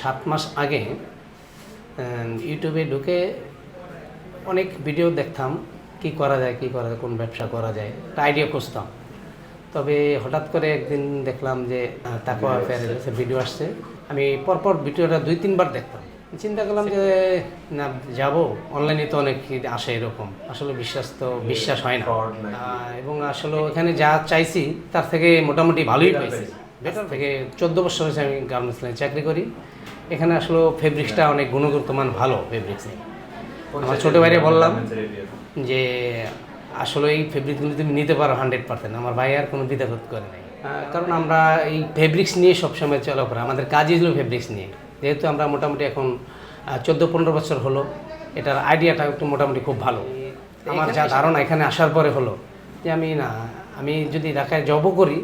সাত মাস আগে ইউটিউবে ঢুকে অনেক ভিডিও দেখতাম কি করা যায় কি করা যায় কোন ব্যবসা করা যায় একটা আইডিয়া খুঁজতাম। তবে হঠাৎ করে একদিন দেখলাম যে তাকোয়া ফেয়ারের ভিডিও আসছে। আমি পরপর ভিডিওটা দুই তিনবার দেখতাম। চিন্তা করলাম যে না যাব অনলাইনে তো অনেক আসে এরকম। আসলে বিশ্বাস তো বিশ্বাস হয় না। এবং আসলে এখানে যা চাইছি তার থেকে মোটামুটি ভালোই পাইছি। বেটার থেকে চোদ্দ বছর হয়েছে আমি গার্মেন্টস লাইনে চাকরি করি। এখানে আসলে ফেব্রিক্সটা অনেক গুণগত মান ভালো ফেব্রিক্সে আমার ছোটো ভাইরে বললাম যে আসলে এই ফেব্রিকগুলো তুমি নিতে পারো হান্ড্রেড পার্সেন্ট আমার ভাই আর কোনো দ্বিধাবোধ করে নাই। কারণ আমরা এই ফেব্রিক্স নিয়ে সবসময় চলাফেরা আমাদের কাজই হলো ফেব্রিক্স নিয়ে। যেহেতু আমরা মোটামুটি এখন চোদ্দ পনেরো বছর হলো। এটার আইডিয়াটা একটু মোটামুটি খুব ভালো। আমার যা ধারণা এখানে আসার পরে হলো যে আমি না আমি যদি ঢাকায় জবও করি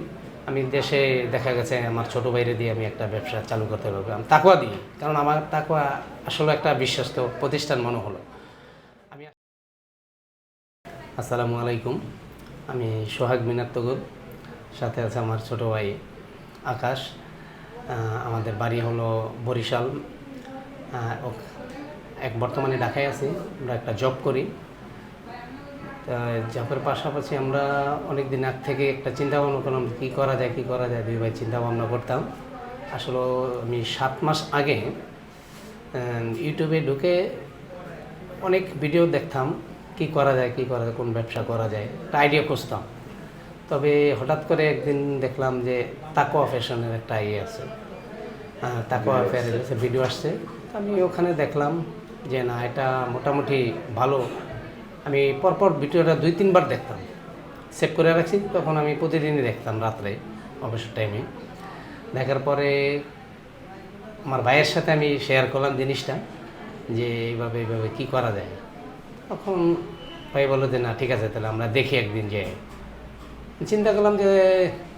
আমি দেশে দেখা গেছে আমার ছোট বাইরে দিয়ে আমি একটা ব্যবসা চালু করতে পারব। আমি তাকুয়া দিই, কারণ আমার তাকুয়া আসলে একটা বিশ্বস্ত প্রতিষ্ঠান মনে হলো। আমি আসসালামু আলাইকুম, আমি সোহাগ মিনার তগুর, সাথে আছে আমার ছোট ভাই আকাশ আমাদের বাড়ি হলো বরিশাল এক বর্তমানে ঢাকায় আছি, আমরা একটা জব করি। তা জবের পাশাপাশি আমরা অনেক দিন আগ থেকে একটা চিন্তা ভাবনা করলাম কী করা যায় কী করা যায় দুই ভাই চিন্তা ভাবনা করতাম। আসলে আমি সাত মাস আগে ইউটিউবে ঢুকে অনেক ভিডিও দেখতাম কি করা যায় কি করা যায় কোন ব্যবসা করা যায় একটা আইডিয়া খুঁজতাম। তবে হঠাৎ করে একদিন দেখলাম যে তাকোয়া ফ্যাশনের একটা ইয়ে আছে। তাকোয়া ফেয়ারের ভিডিও আসছে। তো আমি ওখানে দেখলাম যে না এটা মোটামুটি ভালো। আমি পরপর ভিডিওটা দুই তিনবার দেখতাম। সেভ করে রাখছি তখন আমি প্রতিদিনই দেখতাম রাত্রে অবসর টাইমে দেখার পরে আমার ভাইয়ের সাথে আমি শেয়ার করলাম জিনিসটা যে এইভাবে এইভাবে কী করা যায়। তখন ভাই বলল যে না ঠিক আছে তাহলে আমরা দেখি একদিন যে চিন্তা করলাম যে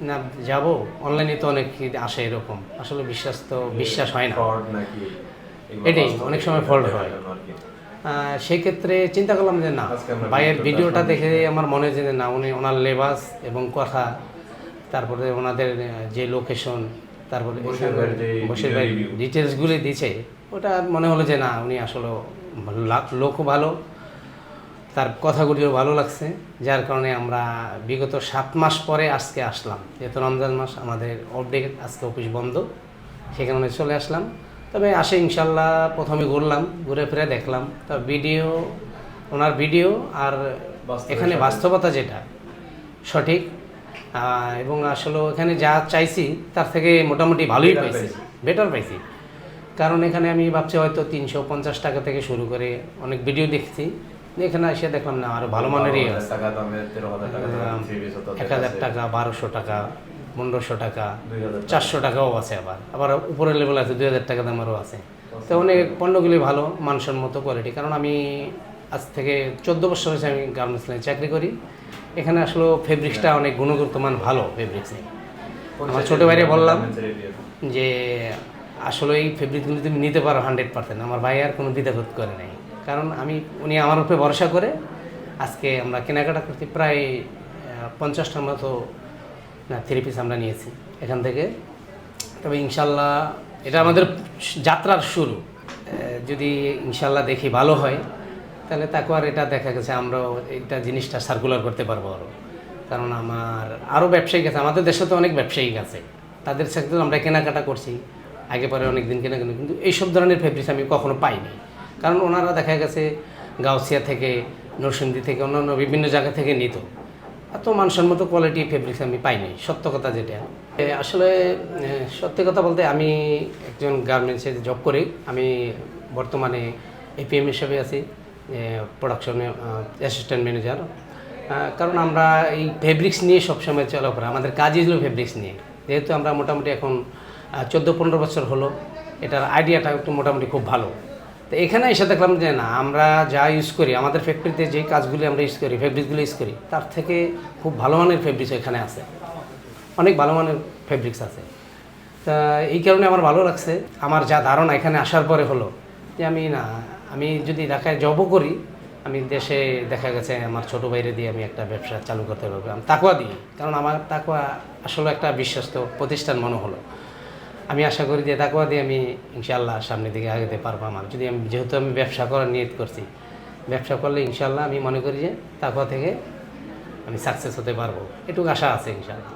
না যাব। অনলাইনে তো অনেক আসে এরকম। আসলে বিশ্বাস তো বিশ্বাস হয় না। এটাই, অনেক সময় ফল্ট হয়। দেখানো আর কি। আহ, সেই ক্ষেত্রে চিন্তা করলাম যে না ভাইয়ের ভিডিওটা দেখে আমার মনে হয়েছে যে না উনি ওনার লেবাস এবং কথা তারপরে ওনাদের যে লোকেশন তারপরে বসির ভাই ডিটেলসগুলি দিয়েছে ওটা মনে হলো যে না উনি আসলে লোকও ভালো তার কথাগুলিও ভালো লাগছে যার কারণে আমরা বিগত সাত মাস পরে আজকে আসলাম যেহেতু রমজান মাস আমাদের অফডে আজকে অফিস বন্ধ সেখানে চলে আসলাম তবে আসে ইনশাল্লাহ প্রথমে ঘুরলাম ঘুরে ফিরে দেখলাম। তা ভিডিও ওনার ভিডিও আর এখানে বাস্তবতা যেটা সঠিক। এবং আসলে এখানে যা চাইছি তার থেকে মোটামুটি ভালোই পাইছি। বেটার পাইছি। কারণ এখানে আমি ভাবছি হয়তো তিনশো পঞ্চাশ টাকা থেকে শুরু করে অনেক ভিডিও দেখছি। এখানে এসে দেখলাম না আরও ভালো মানেরই এক হাজার টাকা বারোশো টাকা। পনেরোশো টাকা চারশো টাকাও আছে আবার। আবার উপরের লেভেল আছে দুই হাজার টাকা দামেরও আছে। তো অনেক পণ্যগুলি ভালো মানসম্মত কোয়ালিটি কারণ আমি আজ থেকে চোদ্দ বছর হয়েছে আমি গার্মেন্টস লাইনে চাকরি করি। এখানে আসলে ফেব্রিক্সটা অনেক গুণগত মান ভালো ফেব্রিক্সে আমার ছোটো ভাইরে বললাম। যে আসলে এই ফেব্রিকগুলো তুমি নিতে পারো হান্ড্রেড পার্সেন্ট আমার ভাই আর কোনো দ্বিধাবোধ করে নাই। কারণ আমি উনি আমার উপরে ভরসা করে আজকে আমরা কেনাকাটা করতে প্রায় পঞ্চাশটার মতো না থ্রি পিস আমরা নিয়েছি এখান থেকে। তবে ইনশাল্লাহ এটা আমাদের যাত্রার শুরু। যদি ইনশাল্লাহ দেখি ভালো হয়, তাহলে তাকে আর এটা দেখা গেছে, আমরাও এটা জিনিসটা সার্কুলার করতে পারব আরও কারণ আমার আরও ব্যবসায়িক আছে আমাদের দেশে তো অনেক ব্যবসায়িক আছে তাদের সাথে আমরা কেনাকাটা করছি, আগে পরে অনেক দিন কেনাকাটা কিন্তু এইসব ধরনের ফেব্রিক্স আমি কখনো পাইনি। কারণ ওনারা দেখা গেছে গাউসিয়া থেকে, নরসিংদী থেকে, অন্যান্য বিভিন্ন জায়গা থেকে নিত। এত মানসম্মত কোয়ালিটি ফেব্রিক্স আমি পাইনি সত্য কথা যেটা। আসলে সত্যি কথা বলতে আমি একজন গার্মেন্টসে জব করি, আমি বর্তমানে এপিএম হিসেবে আছি প্রোডাকশনে অ্যাসিস্ট্যান্ট ম্যানেজার কারণ আমরা এই ফেব্রিক্স নিয়ে সবসময় চলাফেরা, আমাদের কাজই হলো ফেব্রিক্স নিয়ে। যেহেতু আমরা মোটামুটি এখন চোদ্দ পনেরো বছর হলো, এটার আইডিয়াটা একটু মোটামুটি খুব ভালো। তো এখানে এসে দেখলাম যে না, আমরা যা ইউজ করি, আমাদের ফ্যাক্টরিতে যে কাজগুলি আমরা ইউজ করি ফেব্রিক্সগুলো ইউজ করি, তার থেকে খুব ভালো মানের ফেব্রিক্স এখানে আছে। অনেক ভালো মানের ফেব্রিক্স আছে। তা এই কারণে আমার ভালো লাগছে। আমার যা ধারণা এখানে আসার পরে হলো যে আমি না, আমি যদি ঢাকায় জবও করি, আমি দেশে দেখা গেছে আমার ছোটো বাইরে দিয়ে আমি একটা ব্যবসা চালু করতে পারব। আমি তাকুয়া দিই, কারণ আমার তাকুয়া আসলে একটা বিশ্বস্ত প্রতিষ্ঠান মনে হলো। আমি আশা করি যে তাকুয়া দিয়ে আমি ইনশাল্লাহ সামনের দিকে আগাতে পারব আমার। যদি আমি যেহেতু আমি ব্যবসা করার নিয়ত করছি, ব্যবসা করলে ইনশাল্লাহ আমি মনে করি যে তাকুয়া থেকে আমি সাকসেস হতে পারব। এটুকু আশা আছে ইনশাল্লাহ